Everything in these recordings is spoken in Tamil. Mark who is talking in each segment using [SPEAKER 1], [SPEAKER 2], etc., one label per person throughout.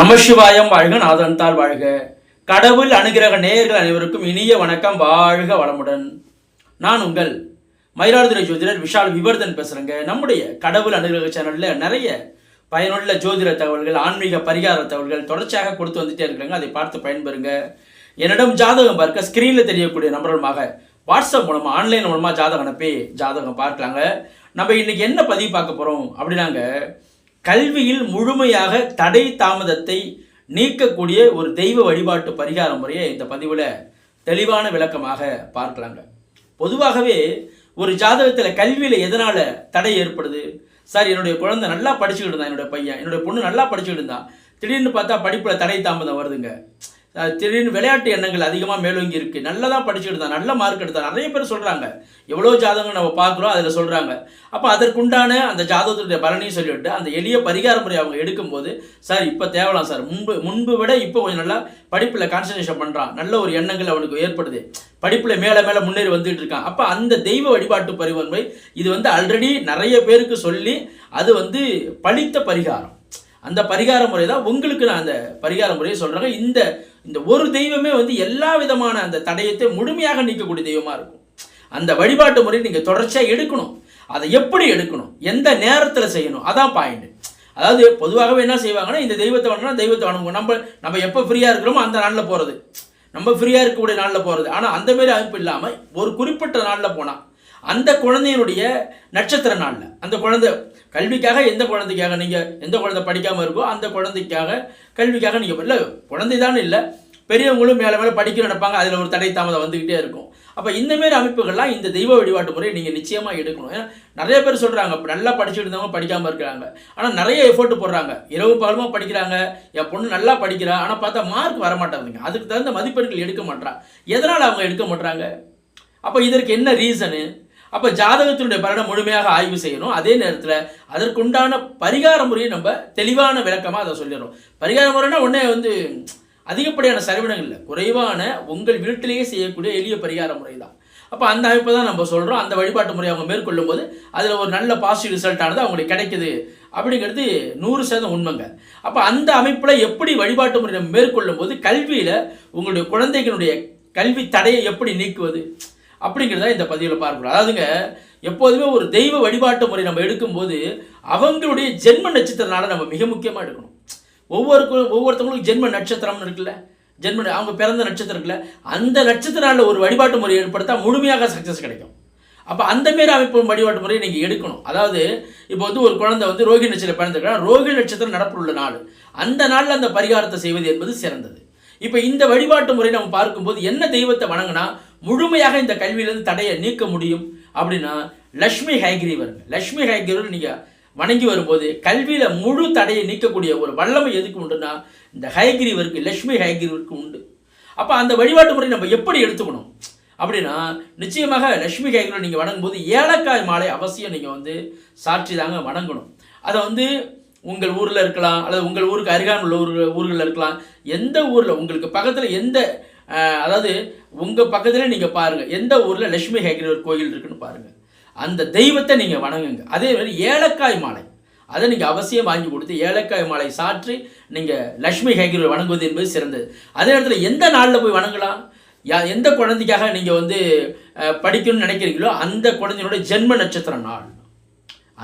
[SPEAKER 1] நமசிவாயம் வாழ்க நாதன்தால் வாழ்க. கடவுள் அனுகிரக நேயர்கள் அனைவருக்கும் இனிய வணக்கம். வாழ்க வளமுடன். நான் உங்கள் மயிலாடுதுறை ஜோதிடர் விஷால் விவர்தன் பேசுகிறேங்க நம்முடைய கடவுள் அனுகிரக சேனலில் நிறைய பயனுள்ள ஜோதிட தகவல்கள் ஆன்மீக பரிகார தகவல்கள் தொடர்ச்சியாக கொடுத்து வந்துட்டே இருக்கிறாங்க. அதை பார்த்து பயன்பெறுங்க. என்னிடம் ஜாதகம் பார்க்க ஸ்க்ரீனில் தெரியக்கூடிய நம்பர்களுமாக வாட்ஸ்அப் மூலமாக ஆன்லைன் மூலமாக ஜாதகம் அனுப்பி ஜாதகம் பார்க்கலாங்க. நம்ம இன்னைக்கு என்ன பதிவு பார்க்க போகிறோம் அப்படின்னாங்க கல்வியில் முழுமையாக தடை தாமதத்தை நீக்கக்கூடிய ஒரு தெய்வ வழிபாட்டு பரிகார முறையை இந்த பதிவில் தெளிவான விளக்கமாக பார்க்கலாங்க. பொதுவாகவே ஒரு ஜாதகத்தில் கல்வியில் எதனால் தடை ஏற்படுது? சார் என்னுடைய குழந்தை நல்லா படிச்சுக்கிட்டு இருந்தான் என்னுடைய பையன் என்னுடைய பொண்ணு நல்லா படிச்சுக்கிட்டு இருந்தான் திடீர்னு பார்த்தா படிப்பில் தடை தாமதம் வருதுங்க. திடீர்னு விளையாட்டு எண்ணங்கள் அதிகமாக மேலோங்கி இருக்கு. நல்லதாக படிச்சுட்டு இருந்தான். நல்ல மார்க் எடுத்தான். நிறைய பேர் சொல்கிறாங்க எவ்வளோ ஜாதகம் நம்ம பார்க்குறோம் அதில் சொல்கிறாங்க அப்போ அதற்குண்டான அந்த ஜாதகத்துடைய பலனையும் சொல்லிவிட்டு அந்த எளிய பரிகார முறை அவங்க எடுக்கும்போது சார் இப்போ தேவலாம் சார். முன்பு முன்பு விட இப்போ கொஞ்சம் நல்லா படிப்பில் கான்சன்ட்ரேஷன் பண்ணுறான் நல்ல ஒரு எண்ணங்கள் அவனுக்கு ஏற்படுது. படிப்பில் மேலே மேலே முன்னேறி வந்துட்டு இருக்கான். அப்போ அந்த தெய்வ வழிபாட்டு பரிவன்மை இது வந்து ஆல்ரெடி நிறைய பேருக்கு சொல்லி அது வந்து பழித்த பரிகாரம். அந்த பரிகார முறை தான் உங்களுக்கு நான் அந்த பரிகார முறையை சொல்கிறேங்க இந்த இந்த ஒரு தெய்வமே வந்து எல்லா விதமான அந்த தடயத்தை முழுமையாக நீக்கக்கூடிய தெய்வமாக இருக்கும். அந்த வழிபாட்டு முறை நீங்கள் தொடர்ச்சியாக எடுக்கணும். அதை எப்படி எடுக்கணும்? எந்த நேரத்தில் செய்யணும்? அதான் பாயிண்ட் அதாவது பொதுவாகவே என்ன செய்வாங்கன்னா இந்த தெய்வத்தை வணங்கினா தெய்வத்தை வணங்குவோம். நம்ம நம்ம எப்போ ஃப்ரீயாக இருக்கிறோமோ அந்த நாளில் போகிறது நம்ம ஃப்ரீயாக இருக்கக்கூடிய நாளில் போகிறது ஆனால் அந்தமாரி அமைப்பு இல்லாமல் ஒரு குறிப்பிட்ட நாளில் போனால் அந்த குழந்தையினுடைய நட்சத்திர நாளில் அந்த குழந்தை கல்விக்காக எந்த குழந்தைக்காக நீங்கள் எந்த குழந்தை படிக்காமல் இருக்கோ அந்த குழந்தைக்காக கல்விக்காக நீங்கள் இல்லை குழந்தை தானே இல்லை பெரியவங்களும் மேலே மேலே படிக்க நினைப்பாங்க அதில் ஒரு தடை தாமதம் வந்துக்கிட்டே இருக்கும். அப்போ இந்தமாரி அமைப்புகள்லாம் இந்த தெய்வ வழிபாட்டு முறையை நீங்கள் நிச்சயமாக எடுக்கணும். ஏன்னா நிறைய பேர் சொல்கிறாங்க நல்லா படிச்சுட்டு இருந்தவங்க படிக்காமல் இருக்கிறாங்க. ஆனால் நிறைய எஃபோர்ட் போடுறாங்க. இரவு பகலமாக படிக்கிறாங்க என் பொண்ணு நல்லா படிக்கிறா ஆனால் பார்த்தா மார்க் வர மாட்டாங்க அதுக்கு தகுந்த மதிப்பெண்கள் எடுக்க மாட்டான் எதனால் அவங்க எடுக்க மாட்றாங்க? அப்போ இதற்கு என்ன ரீசனு அப்போ ஜாதகத்தினுடைய பலனை முழுமையாக ஆய்வு செய்யணும். அதே நேரத்தில் அதற்குண்டான பரிகார முறையை நம்ம தெளிவான விளக்கமாக அதை சொல்லிடுறோம். பரிகார முறைனா உடனே வந்து அதிகப்படியான செலவினங்கள் இல்லை. குறைவான உங்கள் வீட்டிலேயே செய்யக்கூடிய எளிய பரிகார முறை தான். அப்போ அந்த அமைப்பை தான் நம்ம சொல்கிறோம் அந்த வழிபாட்டு முறையை அவங்க மேற்கொள்ளும் போது அதில் ஒரு நல்ல பாசிட்டிவ் ரிசல்ட் ஆனது அவங்களுக்கு கிடைக்குது அப்படிங்கிறது நூறு சதவீதம் உண்மைங்க. அப்போ அந்த அமைப்பில் எப்படி வழிபாட்டு முறை நம்ம மேற்கொள்ளும் போது கல்வியில் உங்களுடைய குழந்தைகளுடைய கல்வி தடையை எப்படி நீக்குவது? அப்படிங்கிறத இந்த பதிவில் பார்க்கணும். அதாவதுங்க எப்போதுமே ஒரு தெய்வ வழிபாட்டு முறை நம்ம எடுக்கும்போது அவங்களுடைய ஜென்ம நட்சத்திரனால நம்ம மிக முக்கியமாக எடுக்கணும். ஒவ்வொருக்கும் ஒவ்வொருத்தவங்களுக்கும் ஜென்ம நட்சத்திரம்னு இருக்குல்ல? ஜென்ம அவங்க பிறந்த நட்சத்திரம் இருக்குல்ல? அந்த நட்சத்திரனால ஒரு வழிபாட்டு முறை ஏற்படுத்தா முழுமையாக சக்ஸஸ் கிடைக்கும். அப்போ அந்த மாரி அமைப்பு வழிபாட்டு முறையை நீங்கள் எடுக்கணும். அதாவது இப்போ வந்து ஒரு குழந்தை வந்து ரோகி நட்சத்திரம் பிறந்திருக்கிறா ரோகி நட்சத்திரம் நடப்புள்ள நாள். அந்த நாளில் அந்த பரிகாரத்தை செய்வது என்பது சிறந்தது. இப்போ இந்த வழிபாட்டு முறை நம்ம பார்க்கும்போது என்ன தெய்வத்தை வணங்கினா முழுமையாக இந்த கல்வியிலிருந்து தடையை நீக்க முடியும் அப்படின்னா லக்ஷ்மி ஹைகிரீவருங்க லக்ஷ்மி ஹைகிரீவர் நீங்கள் வணங்கி வரும்போது கல்வியில் முழு தடையை நீக்கக்கூடிய ஒரு வல்லமை எதுக்கு உண்டுன்னா இந்த ஹைகிரீவருக்கு லக்ஷ்மி ஹைகிரீவருக்கு உண்டு. அப்போ அந்த வழிபாட்டு முறை நம்ம எப்படி எடுத்துக்கணும்? அப்படின்னா நிச்சயமாக லக்ஷ்மி ஹைகிரீவர் நீங்கள் வணங்கும்போது ஏலக்காய் மாலை அவசியம் நீங்கள் வந்து சாட்சி தாங்க வணங்கணும். அதை வந்து உங்கள் ஊரில் இருக்கலாம் அல்லது உங்கள் ஊருக்கு அருகாமல் உள்ள ஊர் ஊர்களில் இருக்கலாம். எந்த ஊரில் உங்களுக்கு பக்கத்தில் எந்த அதாவது உங்கள் பக்கத்தில் நீங்கள் பாருங்கள் எந்த ஊரில் லட்சுமி ஹேகிரவர் கோயில் இருக்குன்னு பாருங்கள் அந்த தெய்வத்தை நீங்கள் வணங்குங்க. அதே மாதிரி ஏலக்காய் மாலை. அதை நீங்கள் அவசியம் வாங்கி கொடுத்து ஏலக்காய் மாலை சாற்றி நீங்கள் லக்ஷ்மி ஹேகிரவர் வணங்குவது என்பது சிறந்தது. அதே நேரத்தில் எந்த நாளில் போய் வணங்கலாம்? யா எந்த குழந்தைக்காக நீங்கள் வந்து படிக்கணும்னு நினைக்கிறீங்களோ அந்த குழந்தையோட ஜென்ம நட்சத்திர நாள்.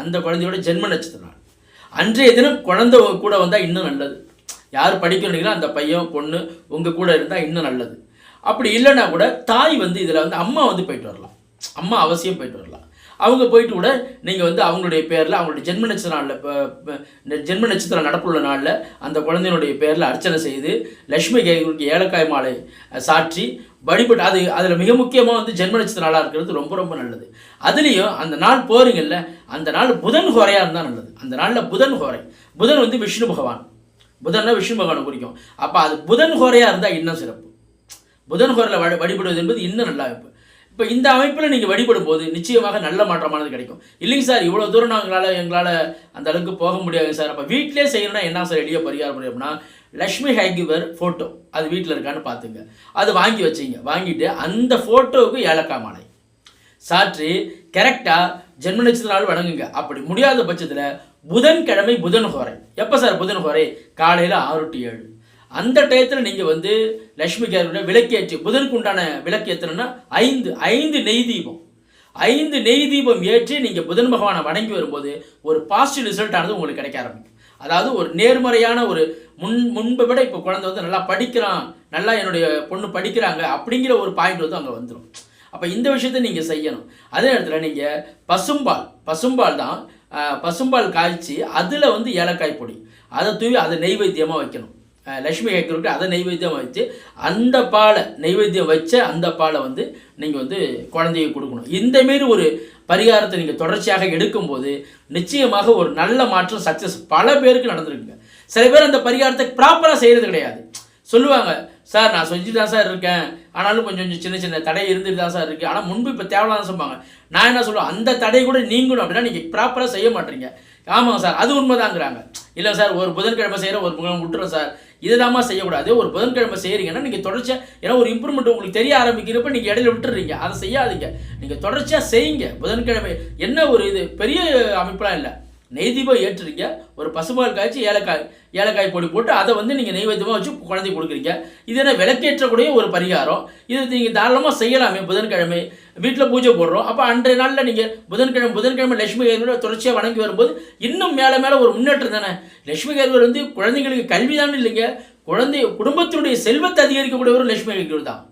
[SPEAKER 1] அந்த குழந்தையோட ஜென்ம நட்சத்திர நாள். அன்றைய தினம் குழந்தை கூட வந்தால் இன்னும் நல்லது. யார் படிக்கணுங்களோ அந்த பையன் பொண்ணு உங்கள் கூட இருந்தால் இன்னும் நல்லது. அப்படி இல்லைன்னா கூட தாய் வந்து இதில் வந்து அம்மா வந்து போயிட்டு வரலாம். அம்மா அவசியம் போயிட்டு வரலாம். அவங்க போயிட்டு கூட நீங்கள் வந்து அவங்களுடைய பேரில் அவங்களுடைய ஜென்ம நட்சத்திர நாளில் ஜென்ம நட்சத்திரம் நடப்புள்ள நாளில் அந்த குழந்தையினுடைய பேரில் அர்ச்சனை செய்து லக்ஷ்மி கேக்கு ஏலக்காய் மாலை சாற்றி வழிபட்டு அது அதில் மிக முக்கியமாக வந்து ஜென்ம நட்சத்திர நாளாக இருக்கிறது ரொம்ப ரொம்ப நல்லது. அதுலேயும் அந்த நாள் போறீங்கல்ல அந்த நாள் புதன் ஹோரையாக இருந்தால் நல்லது. அந்த நாளில் புதன் ஹோரை. புதன் வந்து விஷ்ணு பகவான். புதன்னா விஷ்ணு பகவானை குறிக்கும். அப்போ அது புதன் ஹோரையாக இருந்தால் இன்னும் சிறப்பு. புதன் ஹோரில் வழிபடுவது என்பது இன்னும் நல்லா இருப்பு இப்போ இந்த அமைப்பில் நீங்கள் வழிபடும் போது நிச்சயமாக நல்ல மாற்றமானது கிடைக்கும். இல்லைங்க சார் இவ்வளோ தூரம் நாங்களால் எங்களால் அந்த அளவுக்கு போக முடியாது சார். அப்போ வீட்டிலே செய்யணும்னா என்ன சார் எளிய பரிகாரம் முடியும்னா அப்படின்னா லக்ஷ்மி ஹேகிவர் ஃபோட்டோ அது வீட்டில் இருக்கான்னு பார்த்துங்க அது வாங்கி வச்சிங்க. வாங்கிட்டு அந்த ஃபோட்டோவுக்கு ஏலக்காய் மாலை. சாற்றி கரெக்டாக ஜென்ம நட்சத்திரநாள் வணங்குங்க. அப்படி முடியாத பட்சத்தில் புதன்கிழமை புதன் ஹோரை. எப்போ சார் புதன் ஹோரை? காலையில் ஆறு டு ஏழு. அந்த டயத்தில் நீங்கள் வந்து லக்ஷ்மி கேரள விளக்கேற்றி புதனுக்கு உண்டான விளக்கு ஏற்றணும்னா ஐந்து ஐந்து நெய் தீபம். ஐந்து நெய் தீபம் ஏற்றி நீங்கள் புதன் பகவானை வணங்கி வரும்போது ஒரு பாசிட்டிவ் ரிசல்ட் ஆனது உங்களுக்கு கிடைக்க ஆரம்பிக்கும். அதாவது ஒரு நேர்மறையான ஒரு முன் முன்பை விட இப்போ குழந்தை வந்து நல்லா படிக்கிறான் நல்லா என்னுடைய பொண்ணு படிக்கிறாங்க அப்படிங்கிற ஒரு பாயிண்ட் வந்து அங்கே வந்துடும் அப்போ இந்த விஷயத்தை நீங்கள் செய்யணும். அதே நேரத்தில் நீங்கள் பசும்பால் பசும்பால் தான் பசும்பால் காய்ச்சி அதில் வந்து ஏலக்காய் பொடி அதை தூவி அதை நெய்வேத்தியமாக வைக்கணும். லக்ஷ்மி கேட்குறவங்க அதை நைவேத்தியம் வச்சு அந்த பாலை நைவேத்தியம் வச்ச அந்த பாலை வந்து நீங்கள் வந்து குழந்தைக்கு கொடுக்கணும். இந்த மாரி ஒரு பரிகாரத்தை நீங்கள் தொடர்ச்சியாக எடுக்கும்போது நிச்சயமாக ஒரு நல்ல மாற்றம் சக்ஸஸ் பல பேருக்கு நடந்திருக்குங்க. சில பேர் அந்த பரிகாரத்தை ப்ராப்பராக செய்கிறது கிடையாது. சொல்லுவாங்க சார் நான் செஞ்சுட்டு தான் சார் இருக்கேன். ஆனாலும் கொஞ்சம் கொஞ்சம் சின்ன சின்ன தடை இருந்துட்டு தான் சார் இருக்குது ஆனால் முன்பு இப்போ தேவையில்லாத சொல்லுவாங்க. நான் என்ன சொல்லுவேன் அந்த தடை கூட நீங்கணும் அப்படின்னா நீங்கள் ப்ராப்பராக செய்ய மாட்டீங்க. ஆமாங்க சார் அது உண்மைதாங்கிறாங்க. இல்லை சார் ஒரு புதன்கிழமை செய்கிற ஒரு முகம் விட்டுறோம் சார். இதுதாம்மா செய்யக்கூடாது. ஒரு புதன்கிழமை செய்கிறீங்கன்னா நீங்கள் தொடர்ச்சியாக ஏன்னா ஒரு இம்ப்ரூவ்மெண்ட் உங்களுக்கு தெரிய ஆரம்பிக்கிறப்ப நீங்கள் இடையில விட்டுறீங்க. அதை செய்யாதீங்க. நீங்கள் தொடர்ச்சியாக செய்யுங்க. புதன்கிழமை என்ன ஒரு இது? பெரிய அமைப்பெலாம் இல்லை. நெய் தீபம் ஏற்றுறீங்க. ஒரு பசுமால் காய்ச்சி ஏலக்காய் ஏலக்காய் பொடி போட்டு அதை வந்து நீங்கள் நெய்வேத்தியமாக வச்சு குழந்தை கொடுக்குறீங்க. இது என்ன விளக்கேற்றக்கூடிய ஒரு பரிகாரம். இது நீங்கள் தாராளமாக செய்யலாமே. புதன்கிழமை வீட்டில் பூஜை போடுறோம். அப்போ அன்றைய நாளில் நீங்கள் புதன்கிழமை புதன்கிழமை லட்சுமி கேள்வியோட தொடர்ச்சியாக வணங்கி வரும்போது இன்னும் மேலே மேலே ஒரு முன்னேற்றம் தானே. லட்சுமி கேள்வி வந்து குழந்தைங்களுக்கு கல்வி தானே இல்லைங்க. குழந்தை குடும்பத்தினுடைய செல்வத்தை அதிகரிக்கக்கூடிய ஒரு லட்சுமி கேள்வி தான்.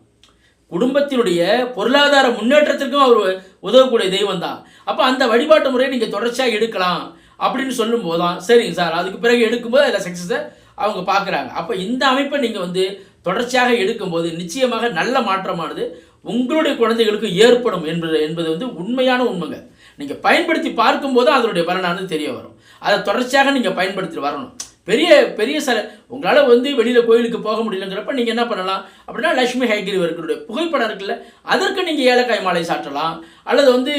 [SPEAKER 1] குடும்பத்தினுடைய பொருளாதார முன்னேற்றத்திற்கும் அவர் உதவக்கூடிய தெய்வம் தான். அப்போ அந்த வழிபாட்டு முறையை நீங்கள் தொடர்ச்சியாக எடுக்கலாம். அப்படின்னு சொல்லும் போதுதான் சரிங்க சார் அதுக்கு பிறகு எடுக்கும்போது அதில் சக்ஸஸை அவங்க பார்க்குறாங்க அப்போ இந்த அமைப்பை நீங்கள் வந்து தொடர்ச்சியாக எடுக்கும்போது நிச்சயமாக நல்ல மாற்றமானது உங்களுடைய குழந்தைகளுக்கு ஏற்படும் என்பது என்பது வந்து உண்மையான உண்மைங்க. நீங்கள் பயன்படுத்தி பார்க்கும்போது அதனுடைய பலனானது தெரிய வரும். அதை தொடர்ச்சியாக நீங்கள் பயன்படுத்திட்டு வரணும். பெரிய பெரிய சில. உங்களால் வந்து வெளியில் கோயிலுக்கு போக முடியலங்கிறப்ப நீங்கள் என்ன பண்ணலாம்? அப்படின்னா லட்சுமி ஹைகிரிவர்களுடைய புகைப்படம் இருக்குல்ல அதற்கு நீங்கள் ஏலக்காய் மாலை சாட்டலாம் அல்லது வந்து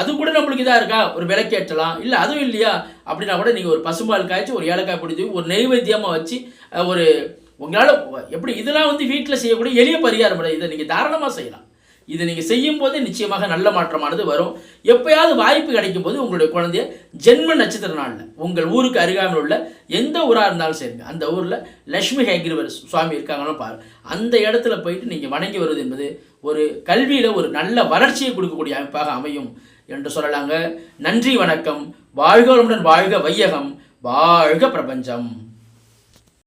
[SPEAKER 1] அது கூட நம்மளுக்கு இதாக இருக்கா? ஒரு விளக்கேற்றலாம் இல்லை அதுவும் இல்லையா? அப்படின்னா கூட நீங்கள் ஒரு பசும்பால் காய்ச்சி ஒரு ஏலக்காய் பிடிச்சி ஒரு நெய்வேத்தியமாக வச்சு ஒரு உங்களால் எப்படி இதெல்லாம் வந்து வீட்டில் செய்யக்கூடிய எளிய பரிகாரம் இதை நீங்கள் தாராளமாக செய்யலாம். இதை நீங்கள் செய்யும் போது நிச்சயமாக நல்ல மாற்றமானது வரும். எப்பயாவது வாய்ப்பு கிடைக்கும் போது உங்களுடைய குழந்தைய ஜென்ம நட்சத்திர நாளில் உங்கள் ஊருக்கு அருகாமையில் உள்ள எந்த ஊராக இருந்தாலும் சரிங்க. அந்த ஊரில் லக்ஷ்மி ஹைகிரிவர் சுவாமி இருக்காங்களோ பாரு. அந்த இடத்துல போயிட்டு நீங்கள் வணங்கி வருவது என்பது ஒரு கல்வியில் ஒரு நல்ல வளர்ச்சியை கொடுக்கக்கூடிய அமைப்பாக அமையும் என்று சொல்லலாங்க. நன்றி வணக்கம். வாழ்க வாழ்க வையகம். வாழ்க பிரபஞ்சம்.